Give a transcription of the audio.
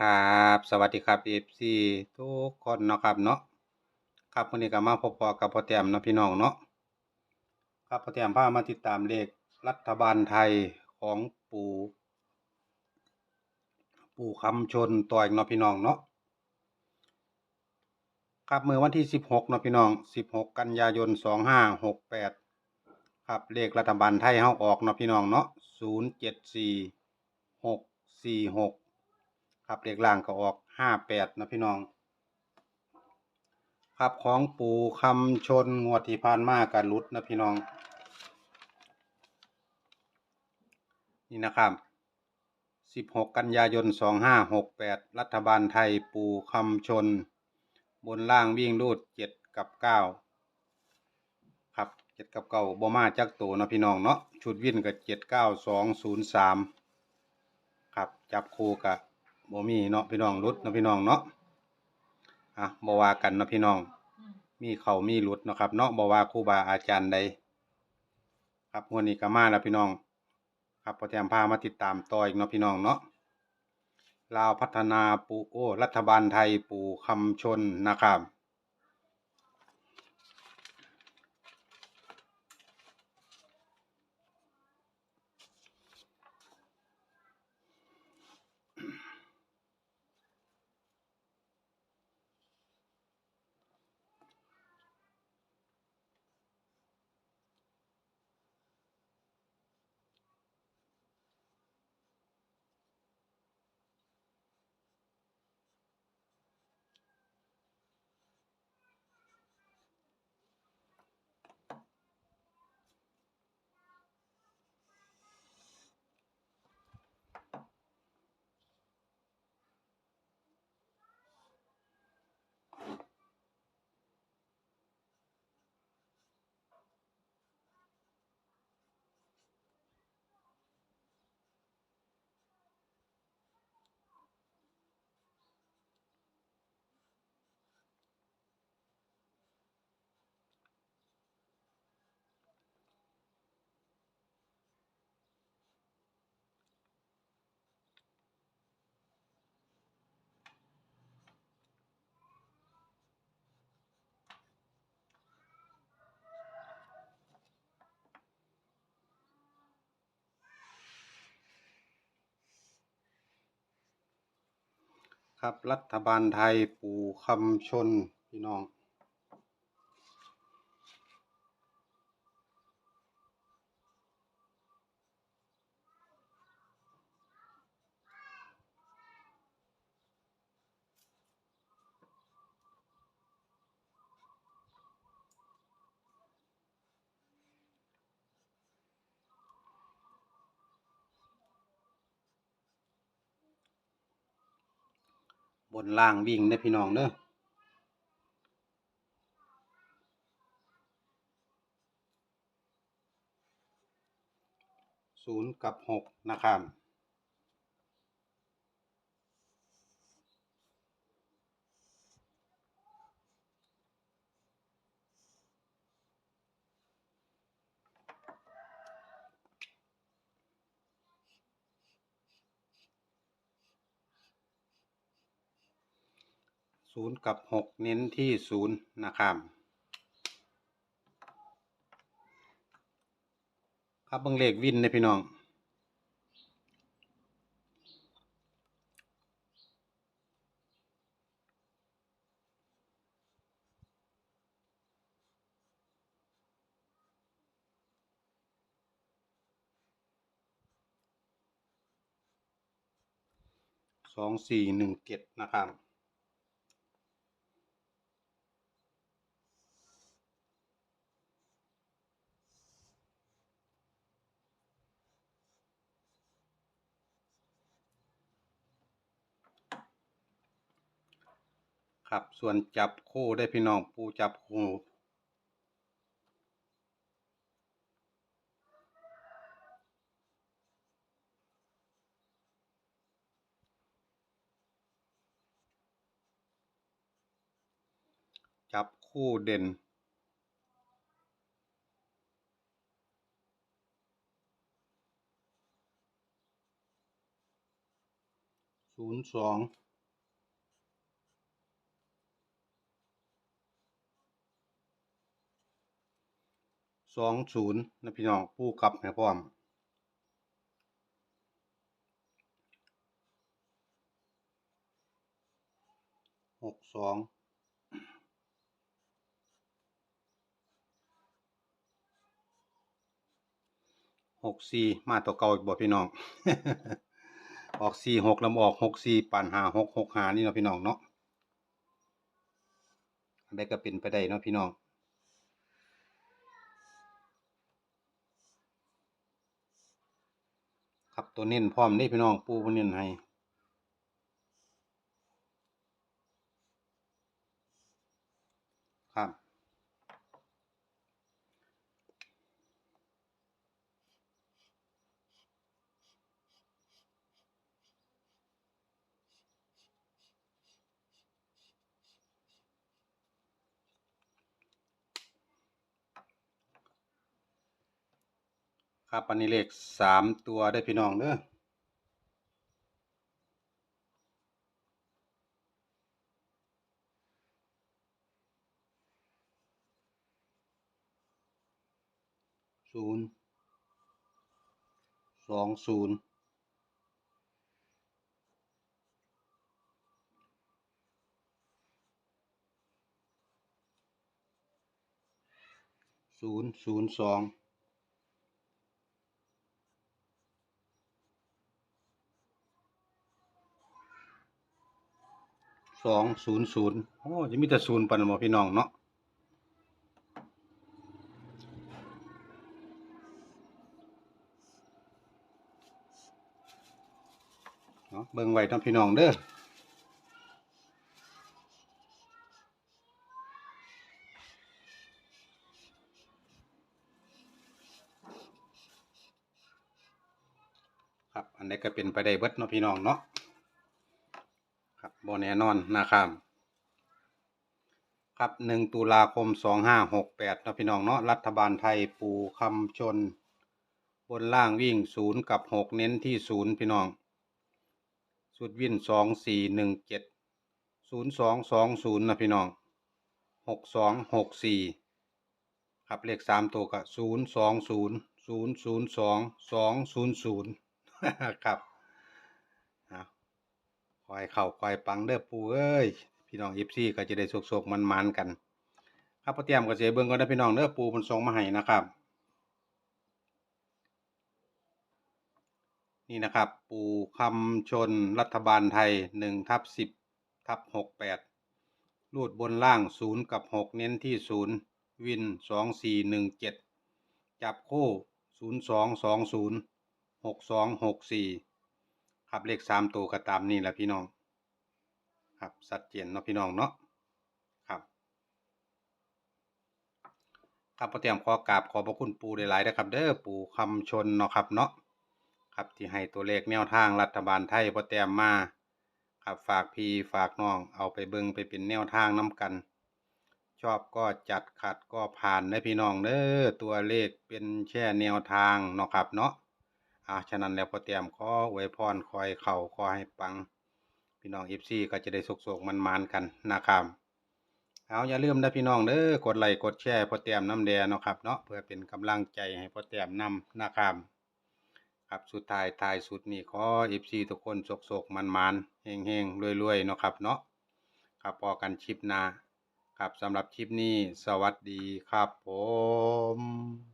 ครับสวัสดีครับ FC ทุกคนเนาะครับเนาะครับวันนี้ก็มาพบกับพ่อแต้มนะพี่น้องเนาะครับพ่อแต้มพามาติดตามเลขรัฐบาลไทยของปู่ปู่คำชนตัวอีกเนาะพี่น้องเนาะครับเมื่อวันที่16เนาะพี่น้อง16กันยายน2568ครับเลขรัฐบาลไทยเฮาออกเนาะพี่น้องเนาะ074 646 ครับเลขล่างก็ออก58นะพี่น้อง ครับของปู่คำชนงวดที่ผ่านมากันรุดนะพี่น้อง นี่นะครับ16กันยายน2568รัฐบาลไทยปู่คำชน บนล่างวิ่งรูด7กับ9ครับ7กับ9บ่มาจักตัวนะพี่น้องเนาะชุดวิ่นกับ7 9 2 0 3ครับจับคู่กับ บ่มีเนาะพี่น้องรุดเนาะพี่น้องเนาะอะบ่ว่ากันเนาะพี่น้อง มีเขามีรุดเนาะครับเนาะบ่ว่าครูบาอาจารย์ใดครับวันนี้ก็มาแล้วพี่น้อง ครับพอแถมพามาติดตามต่ออีกเนาะพี่น้องเนาะลาวพัฒนาปูโอรัฐบาลไทยปูคำชนนะครับ ครับ รัฐบาลไทยปู่คำชนพี่น้อง บนล่างวิ่งได้พี่น้องเนอะศูนย์กับหกนะครับ ศูนย์กับหกเน้นที่ศูนย์นะครับครับเบิ่งเลขวินนะพี่น้องสองสี่หนึ่งเจ็ดนะครับ ครับ ส่วนจับคู่ได้พี่น้องปูจับคู่จับคู่เด่น ศูนย์สอง สองศูนย์นะพี่น้องปูกลับให้พร้อมหกสองหกสี่มาตัวเก่าอีกบ่พี่น้อง ออกสี่หกล้วมาออกหกสี่ปั่นหาหกหกหานี่เนาะพี่น้องเนาะอันใดก็เป็นไปได้เนาะพี่น้อง ครับ ตัวเน้นพร้อมนี่พี่น้องปูเพิ่นเน้นให้ ครับอันนี้เลขสามตัวได้พี่น้องเด้อศูนย์สองศูนย์ศูนย์ศูนย์สอง สองศูนย์ศูนย์โอ้จะมีแต่ศูนย์ปันหมอพี่น้องเนาะเนาะเบิ่งไว้ทั้งพี่น้องเด้อครับ อันนี้ก็เป็นไปได้เบิดเนาะพี่น้องเนาะ บโบแน่นอนนะครับ ครับหนึ่งตุลาคมสองห้าหกแปดนะพี่น้องเนาะรัฐบาลไทยปูคำชน บนล่างวิ่งศูนย์กับหกเน้นที่ศูนย์พี่น้อง สุดวิ่นสองสี่หนึ่งเจ็ดศูนย์สองสองศูนย์นะพี่น้องหกสองหกสี่ครับเลขสามตัวก็ศูนย์สองศูนย์ศูนย์ศูนย์สองสองศูนย์ศูนย์ครับอะ คอยเข่าคอยปังเด้อปูเอ้ยพี่น้องเอฟซีก็จะได้โศกๆมันๆกัน ครับพอเตรียมก็เสียเบิ่งก็ได้พี่น้องเด้อปูมันส่งมาให้นะครับ นี่นะครับ ปูคำชนรัฐบาลไทยหนึ่งทับสิบทับหกแปดรูดบนล่างศูนย์กับหกเน้นที่ศูนย์วินสองสี่หนึ่งเจ็ดจับคู่ศูนย์สองสองศูนย์หกสองหกสี่ ครับเลขสามตัวก็ตามนี่แหละพี่น้อง ครับสัดเจนเนาะพี่น้องเนาะครับ ครับพอเตรียมขอกราบขอพระคุณปูหลายๆนะครับ เด้อปูคำชนเนาะครับเนาะครับที่ให้ตัวเลขแนวทางรัฐบาลไทยพอเตรียมมาครับฝากพี่ฝากน้องเอาไปเบิ่งไปเป็นแนวทางน้กัน ชอบก็จัดขัดก็ผ่านนะพี่น้องเด้อตัวเลขเป็นแค่แนวทางเนาะครับเนาะ อาฉะนั้นแล้วพอเตรียมขออวพรคอยเข่าขอให้ปัง พี่น้องเอฟซีก็จะได้สุกๆมันมานกันนะครับเอาอย่าลืมนะพี่น้องเด้อกดไลค์กดแชร์พอเตรียมน้ำแดงเนาะครับเนาะเพื่อเป็นกำลังใจให้พอเตรียมนำนะครับครับสุดท้ายท้ายสุดนี่ขอเอฟซีทุกคนสุกๆมันมานๆเฮงรวยๆเนาะครับเนาะครับพอกันชิปนาครับสำหรับชิปนี้สวัสดีครับผม